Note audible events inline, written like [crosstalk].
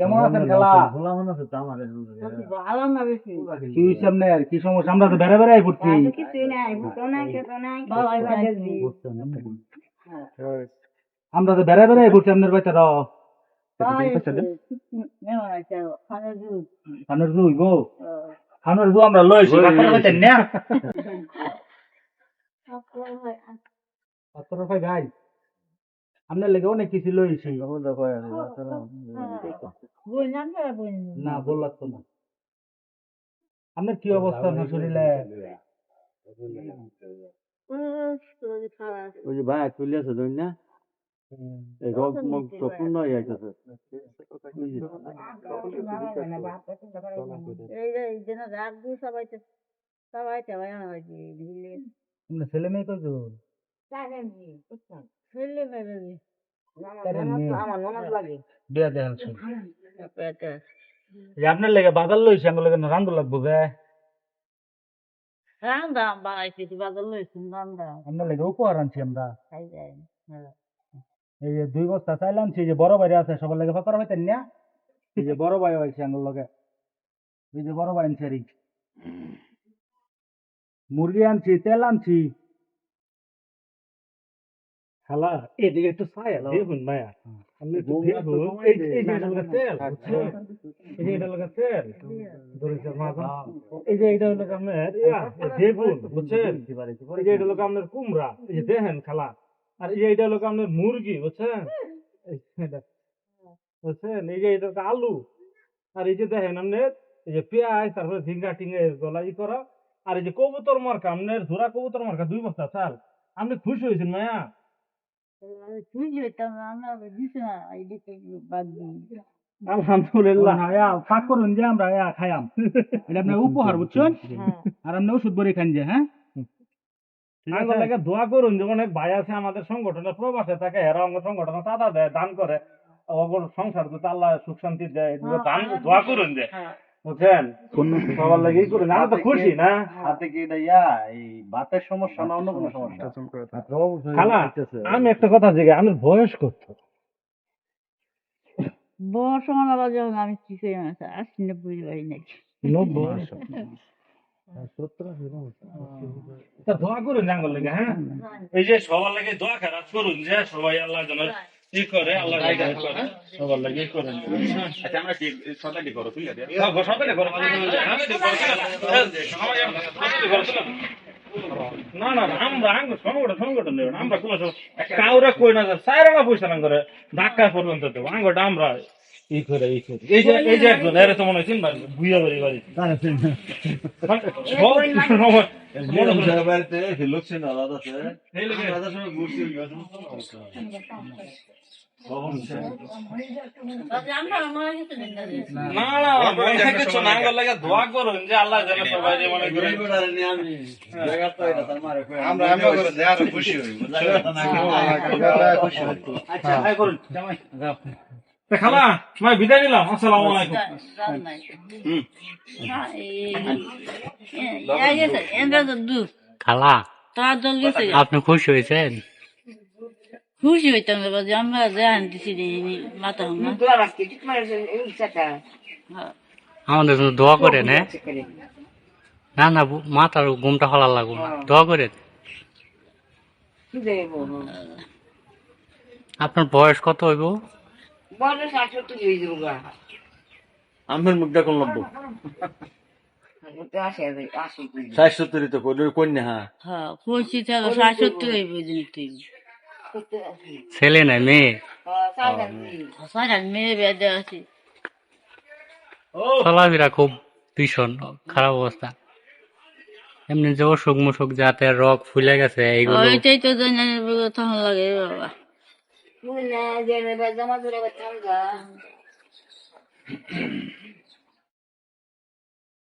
কেমন আছেন খেলা? ভালো না বেশি? কি সামনে আর কি সমস্যা? আমরা তো বেড়ে বেড়াই পড়ছি। কিছুই নাই নাই বাজে আমরা তো বেড়ে বেড়াই পড়ছি আপনার বাচ্চারা খানোর জু। গো খানোর জু আমরা লইছি [laughs] না ভাই। আপনার লেগে অনেক কিছু লইছি না বললাম তো না আপনার কি অবস্থা আপনার শরীরে ওই যে ভাই চলে আছে ধর না? এই রোগ মুখ হয়ে ছেলে মেয়ে কত আপনার লেগে বাজার লইছি আমার লেগে রান্ধু লাগবো গে। রান্দা বানাইছি বাজার লইছি রান্দা। আপনার লেগে উপহার আনছি আমরা। এই যে দুই বস্তা চাইল আনছি যে বড় ভাই আছে সবার লেগে ফাঁকা হইতেন না? এই যে বড় ভাই হয়েছে আমার লগে। এই যে বড় ভাই আনছি মুরগি আনছি তেল আনছি। খালা এদিকে একটু ছায়া দেখুন মায়া আপনি একটু দেখুন এই যে- এটা লগা তেল এই যে এটা লগা তেল ধরেছে মাথা এই যে এটা হলো আপনার দেখুন বুঝছেন এই যে এটা হলো আপনার কুমড়া এই যে দেখেন খালা আর এই যে এটা হলো আপনার মুরগি বুঝছেন বুঝছেন এই যে এটা আলু আর এই যে দেখেন আপনার এই যে পেঁয়াজ তারপরে ঝিঙ্গা টিঙ্গা গলা ই করা আর এই যে কবুতর মার্কা আপনার ধরা কবুতর মার্কা দুই বস্তা চাল আপনি খুশি হয়েছেন মায়া তুই যেতাম আমরা দিছি না এই বাদ দিই আলহামদুলিল্লাহ আয়া পাক করুন যে আমরা আয়া খায়াম এটা আপনার উপহার বুঝছেন? হ্যাঁ আর আপনি ওষুধ বড়ি খান যে হ্যাঁ? আগে দোয়া করুন যে অনেক ভাই আছে আমাদের সংগঠনের প্রবাসে থাকে এরা অঙ্গ সংগঠনে চাঁদা দেয় দান করে সংসার করতে আল্লাহ সুখ শান্তি দেয় এগুলো দোয়া করুন যে। হ্যাঁ। বুঝছেন? সবার লাগে করুন আমি তো খুশি না? হাতে কি এটা ইয়া? এই বাতের সমস্যা না অন্য কোনো সমস্যা খালা আমি একটা কথা জিজ্ঞাসা আমার বয়স কত আবার যখন আমি কি করে না বুঝতে পারি নাকি নব্বই। দোয়া করুন জাঙ্গল লেগে হ্যাঁ? এই যে সবার লাগে দোয়া খারাপ করুন যে সবাই আল্লাহ যেন ই করে আল্লাহ লাগে করে। সবার লাগে ই করেন আচ্ছা আমরা করো তুই হ্যাঁ, করো, হ্যাঁ, হ্যাঁ। না না না, আমরা আঙ্গ সংগঠন সংগঠন দেবেন আমরা কোনো কাউরা কই না পয়সা না করে ধাক্কা পর্যন্ত দেবো। আঙ্গটা আমরা ই করে ই করে এই যে এই যে একজন এর তো মনে হয় চিনবার বুইয়া বাড়ি বাড়ি সব সময় মনে হয় বাড়িতে লোক আলাদা আছে। আলাদা সময় ঘুরছি না না না কিছু না লাগে দোয়া করুন যে আল্লাহ যেন সবাই মনে করে আমি জায়গাটা এটা তার মারে কই আমরা আমরা করে দেয়া খুশি হই জায়গাটা না খুশি হতো আচ্ছা করুন। জামাই খালা ভাই বিদায় নিলাম আসসালামু আলাইকুম। খালা আপনি খুশি হয়েছেন? খুশি হইতাম না আমরা জান দিছি মাথা হ্যাঁ। আমাদের জন্য দোয়া করেন হ্যাঁ? না না বু- মাথার ঘুমটা হলা লাগবো না। দোয়া করেন। আপনার বয়স কত হইব? আমের মুখটা কোন লব্ব ষাট সত্তরই তো কন্যা হ্যাঁ। হ্যাঁ ছেলে নাই মেয়ে। চলাফেরা খুব ভীষণ খারাপ অবস্থা। এমনি যে অসুখ মুসুখ যাতে রোগ ফুলে গেছে এইগুলো ওইটাই তো তখন লাগে বাবা। Bugün ne? Zeynep'e zaman sonra batacağım da. [clears throat]